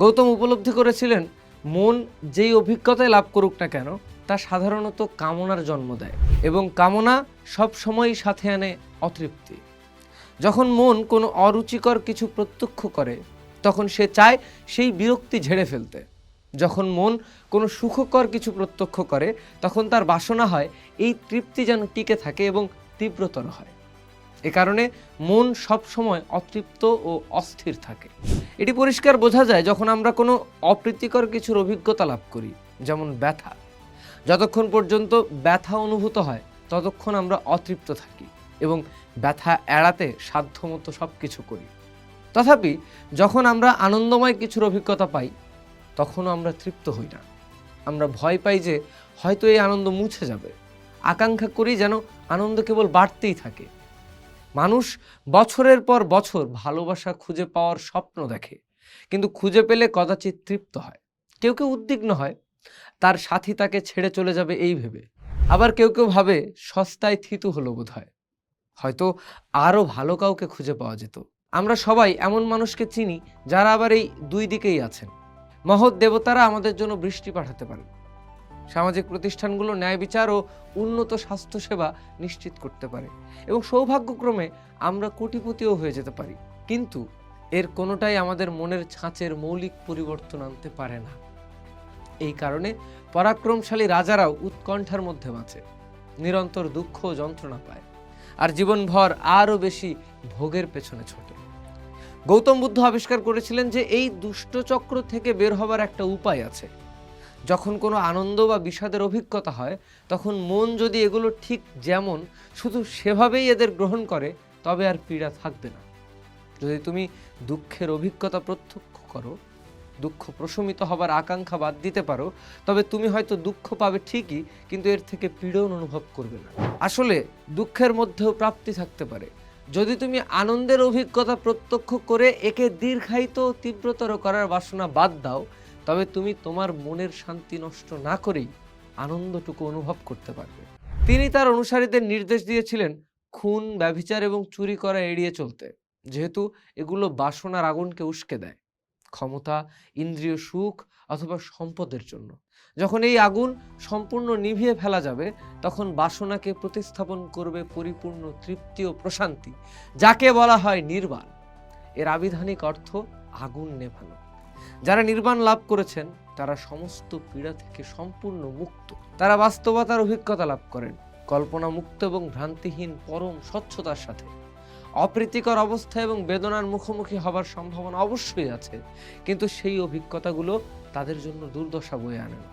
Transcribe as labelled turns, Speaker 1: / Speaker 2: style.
Speaker 1: গৌতম উপলব্ধি করেছিলেন, মন যেই অভিজ্ঞতায় লাভ করুক না কেন, তা সাধারণত কামনার জন্ম দেয় এবং কামনা সব সময়ই সাথে আনে অতৃপ্তি। যখন মন কোনো অরুচিকর কিছু প্রত্যক্ষ করে, তখন সে চায় সেই বিরক্তি ঝেড়ে ফেলতে। যখন মন কোনো সুখকর কিছু প্রত্যক্ষ করে, তখন তার বাসনা হয়, এই তৃপ্তি যেন টিকে থাকে এবং তীব্রতর হয়। এ কারণে মন সব সময় অতৃপ্ত ও অস্থির থাকে। এটি পরিষ্কার বোঝা যায় যখন আমরা কোনো অপ্রীতিকর কিছুর অভিজ্ঞতা লাভ করি, যেমন ব্যথা। যতক্ষণ পর্যন্ত ব্যথা অনুভূত হয়, ততক্ষণ আমরা অতৃপ্ত থাকি এবং ব্যথা এড়াতে সাধ্যমতো সব কিছু করি। তথাপি যখন আমরা আনন্দময় কিছুর অভিজ্ঞতা পাই, তখনও আমরা তৃপ্ত হই না। আমরা ভয় পাই যে হয়তো এই আনন্দ মুছে যাবে। আকাঙ্ক্ষা করি যেন আনন্দ কেবল বাড়তেই থাকে। মানুষ বছরের পর বছর ভালোবাসা খুঁজে পাওয়ার স্বপ্ন দেখে, কিন্তু খুঁজে পেলে কদাচিৎ তৃপ্ত হয়। কেউ কেউ উদ্বিগ্ন হয়, তার সাথী তাকে ছেড়ে চলে যাবে এই ভেবে। আবার কেউ কেউ ভাবে সস্তায় থিতু হলো বোধ হয় হয়তো আরও ভালো কাউকে খুঁজে পাওয়া যেত। আমরা সবাই এমন মানুষকে চিনি যারা আবার এই দুই দিকেই আছেন। মহৎ দেবতারা আমাদের জন্য বৃষ্টি পাঠাতে পারেন। সামাজিক প্রতিষ্ঠানগুলো ন্যায় বিচার ও উন্নত স্বাস্থ্যসেবা নিশ্চিত করতে পারে। এবং সৌভাগ্যক্রমে আমরা কোটিপতিও হয়ে যেতে পারি। কিন্তু এর কোনোটাই আমাদের মনের ছাঁচের মৌলিক পরিবর্তন আনতে পারে না। এই কারণে পরাক্রমশালী রাজারাও উৎকণ্ঠার মধ্যে বাঁচে, নিরন্তর দুঃখ ও যন্ত্রণা পায়, আর জীবনভর আরও বেশি ভোগের পেছনে ছোটে। গৌতম বুদ্ধ আবিষ্কার করেছিলেন যে এই দুষ্টচক্র থেকে বের হবার একটা উপায় আছে। যখন কোনো আনন্দ বা বিষাদের অভিজ্ঞতা হয়, তখন মন যদি এগুলো ঠিক যেমন, শুধু সেভাবেই এদের গ্রহণ করে, তবে আর পীড়া থাকবে না। যদি তুমি দুঃখের অভিজ্ঞতা প্রত্যক্ষ করো, দুঃখ প্রশমিত হবার আকাঙ্ক্ষা বাদ দিতে পারো, তবে তুমি হয়তো দুঃখ পাবে ঠিকই, কিন্তু এর থেকে পীড়ন অনুভব করবে না। আসলে দুঃখের মধ্যেও প্রাপ্তি থাকতে পারে। যদি তুমি আনন্দের অভিজ্ঞতা প্রত্যক্ষ করে একে দীর্ঘায়িত তীব্রতর করার বাসনা বাদ দাও তবে তুমি তোমার মনের শান্তি নষ্ট না করেই আনন্দটুকু অনুভব করতে পারবে। তিনি তার অনুসারীদের নির্দেশ দিয়েছিলেন খুন, ব্যভিচার এবং চুরি করা এড়িয়ে চলতে। যেহেতু এগুলো বাসনার আগুনকে উস্কে দেয়। ক্ষমতা, ইন্দ্রিয় সুখ অথবা সম্পদের জন্য। যখন এই আগুন সম্পূর্ণ নিভিয়ে ফেলা যাবে, তখন বাসনাকে প্রতিস্থাপন করবে পরিপূর্ণ তৃপ্তি ও প্রশান্তি, যাকে বলা হয় নির্বাণ। এর আবিধানিক অর্থ আগুন নেভানো। যারা নির্বাণ লাভ করেছেন, তারা সমস্ত পীড়া থেকে সম্পূর্ণ মুক্ত। তারা বাস্তবতার অভিজ্ঞতা লাভ করেন কল্পনা মুক্ত এবং ভ্রান্তিহীন পরম স্বচ্ছতার সাথে। অপ্রীতিকর অবস্থা এবং বেদনার মুখোমুখি হবার সম্ভাবনা অবশ্যই আছে, কিন্তু সেই অভিজ্ঞতাগুলো তাদের জন্য দুর্দশা বয়ে আনে না।